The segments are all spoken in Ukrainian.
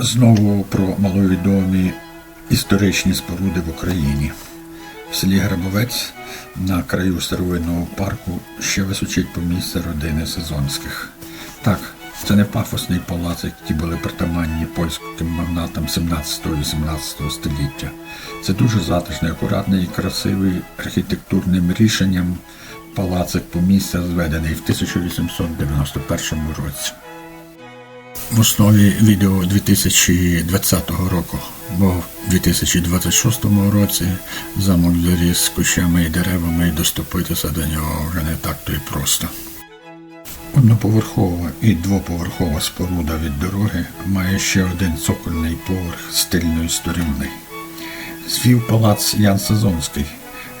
Знову про маловідомі історичні споруди в Україні. В селі Грабовець на краю старовинного парку ще височить помістя родини Сезонських. Так, це не пафосний палац, які були притаманні польським магнатам 17-18 століття. Це дуже затишний, акуратний і красивий архітектурним рішенням палацик помістя зведений в 1891 році. В основі відео 2020 року, бо в 2026 році замок заріс з кущами і деревами і доступитися до нього вже не так то й просто. Одноповерхова і двоповерхова споруда від дороги має ще один цокольний поверх стильної сторінний. Звів палац Ян Сезонський,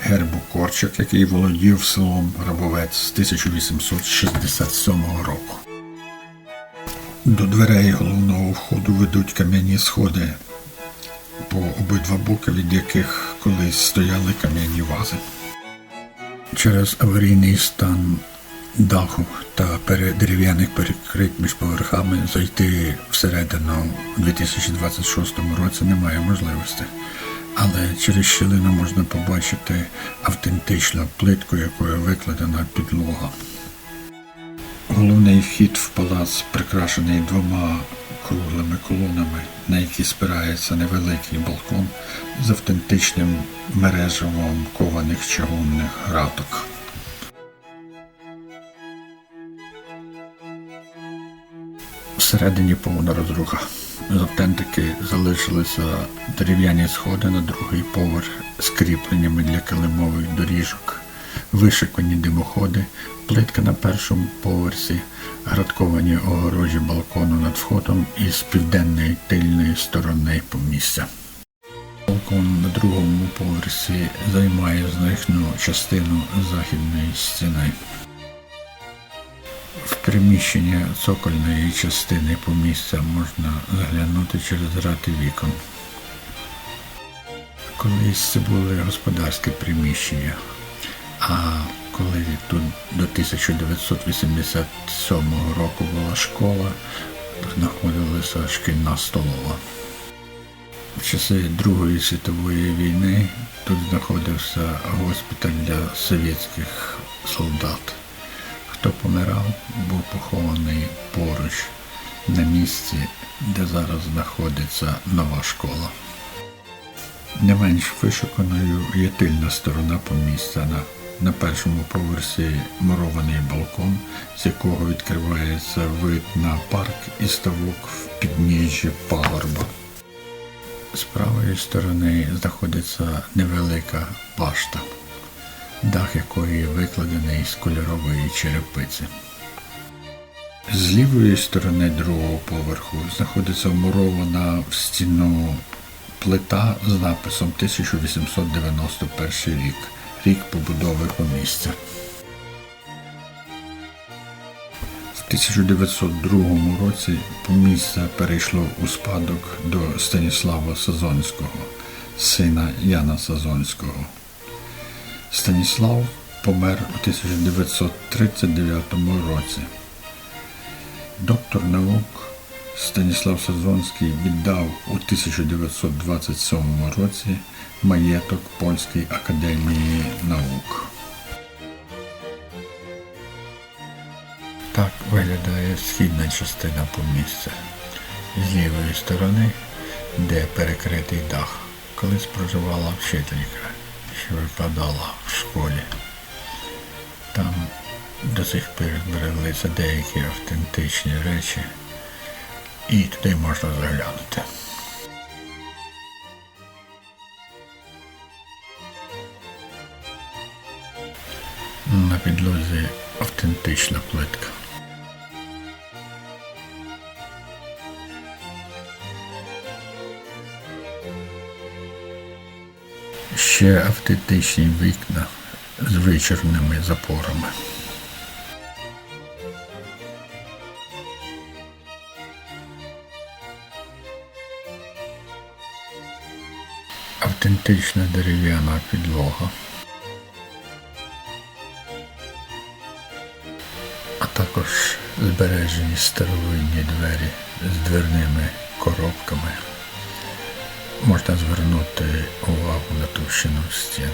гербу Корчик, який володів селом Грабовець з 1867 року. До дверей головного входу ведуть кам'яні сходи, по обидва боки від яких колись стояли кам'яні вази. Через аварійний стан даху та дерев'яних перекрить між поверхами зайти всередину у 2026 році немає можливості. Але через щілину можна побачити автентичну плитку, якою викладена підлога. Головний вхід в палац прикрашений двома круглими колонами, на які спирається невеликий балкон з автентичним мережевом кованих чавунних граток. Всередині повна розруха. З автентики залишилися дерев'яні сходи на другий поверх з кріпленнями для килимових доріжок, вишикані димоходи, плитка на першому поверсі, градковані огорожі балкону над входом і з південної тильної сторони помістя. Балкон на другому поверсі займає значну частину західної стіни. В приміщення цокольної частини помістя можна заглянути через грати вікон. Колись це були господарські приміщення, а коли тут до 1987 року була школа, знаходилася шкільна столова. В часи Другої світової війни тут знаходився госпіталь для совєтських солдат. Хто помирав, був похований поруч на місці, де зараз знаходиться нова школа. Не менш вишуканою є тильна сторона помістя. На, першому поверсі мурований балкон, з якого відкривається вид на парк і ставок в підніжжі пагорба. З правої сторони знаходиться невелика башта дах якої викладений з кольорової черепиці. З лівої сторони другого поверху знаходиться вмурована в стіну плита з написом 1891 рік, рік побудови помістя. В 1902 році помістя перейшло у спадок до Станіслава Сазонського, сина Яна Сазонського. Станіслав помер у 1939 році. Доктор наук Станіслав Сазонський віддав у 1927 році маєток Польській академії наук. Так виглядає східна частина помістя. З лівої сторони, де перекритий дах, колись проживала вчителька що викладала в школі. Там до сих пір збереглися деякі автентичні речі, і туди можна заглянути. На підлозі автентична плитка. Ще автентичні вікна з вичерними запорами. Автентична дерев'яна підлога. Також збережені старовинні двері з дверними коробками. Можна звернути увагу на товщину стін.